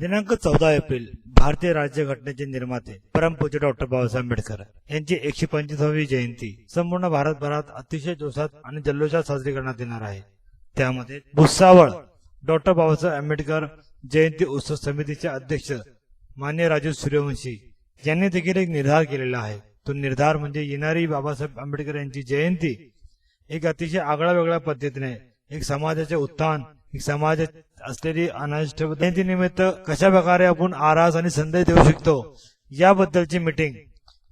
दिनांक चौदा एप्रिल भारतीय राज्यघटनेचे निर्माते परमपूज्य डॉक्टर बाबासाहेब आंबेडकर यांची एकशे पंचवीसावी जयंती संपूर्ण भारतभरात अतिशय जोशात आणि जल्लोषात साजरी करण्यात येणार आहे. त्यामध्ये भुसावळ डॉक्टर बाबासाहेब आंबेडकर जयंती उत्सव समितीचे अध्यक्ष मान्य राजू सूर्यवंशी यांनी देखील एक निर्धार केलेला आहे. तो निर्धार म्हणजे येणारी बाबासाहेब आंबेडकर यांची जयंती एक अतिशय आगळ्या वेगळ्या पद्धतीने एक समाजाचे उत्थान समाजात असलेली अनाष्ट जयंतीनिमित्त कशा प्रकारे आपण आरास आणि संदेश देऊ शकतो याबद्दलची मीटिंग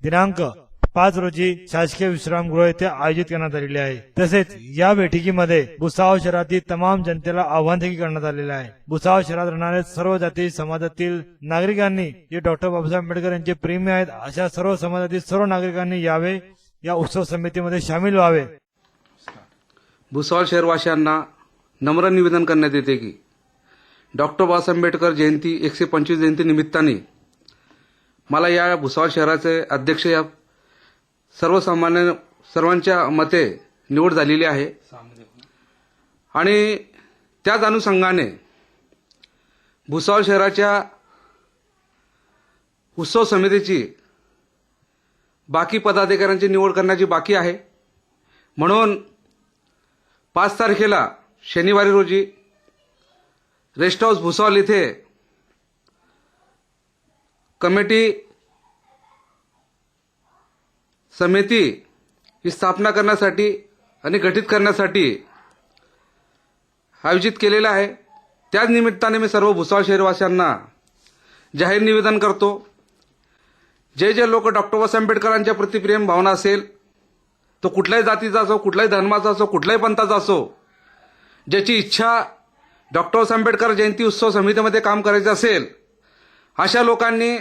दिनांक पाच रोजी शासकीय विश्रामगृह येथे आयोजित करण्यात आलेली आहे. तसेच या बैठकीमध्ये भुसाव शहरातील तमाम जनतेला आव्हान देखील करण्यात आलेले आहे. भुसाव शहरात राहणाऱ्या सर्व जाती समाजातील नागरिकांनी जे डॉक्टर बाबासाहेब आंबेडकर यांचे प्रेमी आहेत अशा सर्व समाजातील सर्व नागरिकांनी यावे या उत्सव समितीमध्ये सामील व्हावे. भुसावळ शहरवासियांना नम्र निवेदन करण्यात येते की डॉक्टर बाबासाहेब आंबेडकर जयंती एकशे पंचवीस जयंती निमित्ताने मला या भुसावळ शहराचे अध्यक्ष या सर्वसामान्य सर्वांच्या मते निवड झालेली आहे. आणि त्याच अनुषंगाने भुसावळ शहराच्या उत्सव समितीची बाकी पदाधिकाऱ्यांची निवड करण्याची बाकी आहे. म्हणून पाच तारखेला शनिवारी रोजी रेस्ट हाऊस भुसावल इथे कमिटी समिती ही स्थापना करण्यासाठी आणि गठीत करण्यासाठी आयोजित केलेला आहे. त्याच निमित्ताने मी सर्व भुसावळ शहरवासियांना जाहीर निवेदन करतो. जे जे लोक डॉक्टर बाबासाहेब आंबेडकरांच्या प्रति प्रेम भावना असेल तो कुठल्याही जातीचा असो कुठल्याही धर्माचा असो कुठल्याही पंथाचा असो ज्याची इच्छा डॉक्टर आंबेडकर जयंती उत्सव समितीमध्ये काम करायचं असेल अशा लोकांनी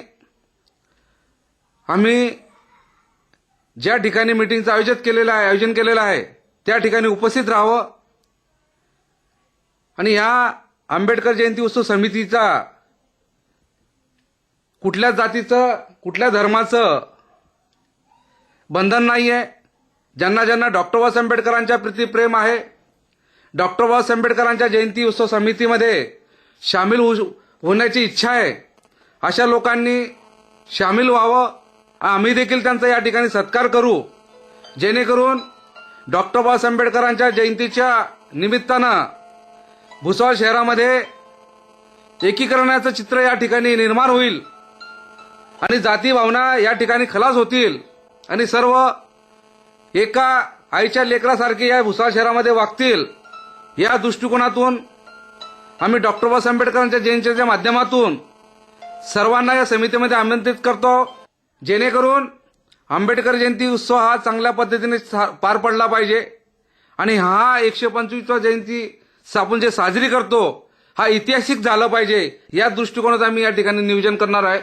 आम्ही ज्या ठिकाणी मिटिंगचं आयोजित केलेलं आहे आयोजन केलेलं आहे त्या ठिकाणी उपस्थित राहावं. आणि ह्या आंबेडकर जयंती उत्सव समितीचा कुठल्या जातीचं कुठल्या धर्माचं बंधन नाही आहे ज्यांना ज्यांना डॉक्टर बाबासाहेब आंबेडकरांच्या प्रति प्रेम आहे डॉक्टर बाबासाहेब आंबेडकरांच्या जयंती उत्सव समितीमध्ये सामील होण्याची इच्छा आहे. अशा लोकांनी सामील व्हावं. आम्ही देखील त्यांचा या ठिकाणी सत्कार करू. जेणेकरून डॉक्टर बाबासाहेब आंबेडकरांच्या जयंतीच्या निमित्तानं भुसावळ शहरामध्ये एकीकरणाचं चित्र या ठिकाणी निर्माण होईल आणि जाती भावना या ठिकाणी खलास होतील. आणि सर्व एका आईच्या लेकरासारखे या भुसावळ शहरामध्ये वागतील. या दृष्टिकोनातून आम्ही डॉक्टर बाबासाहेब आंबेडकरांच्या जयंतीच्या माध्यमातून सर्वांना या समितीमध्ये आमंत्रित करतो. जेणेकरून आंबेडकर जयंती उत्सव हा चांगल्या पद्धतीने सा- पार पडला पाहिजे. आणि हा एकशे पंचवीसवा जयंती आपण जे साजरी करतो हा ऐतिहासिक झालं पाहिजे. या दृष्टिकोनात आम्ही या ठिकाणी नियोजन करणार आहे.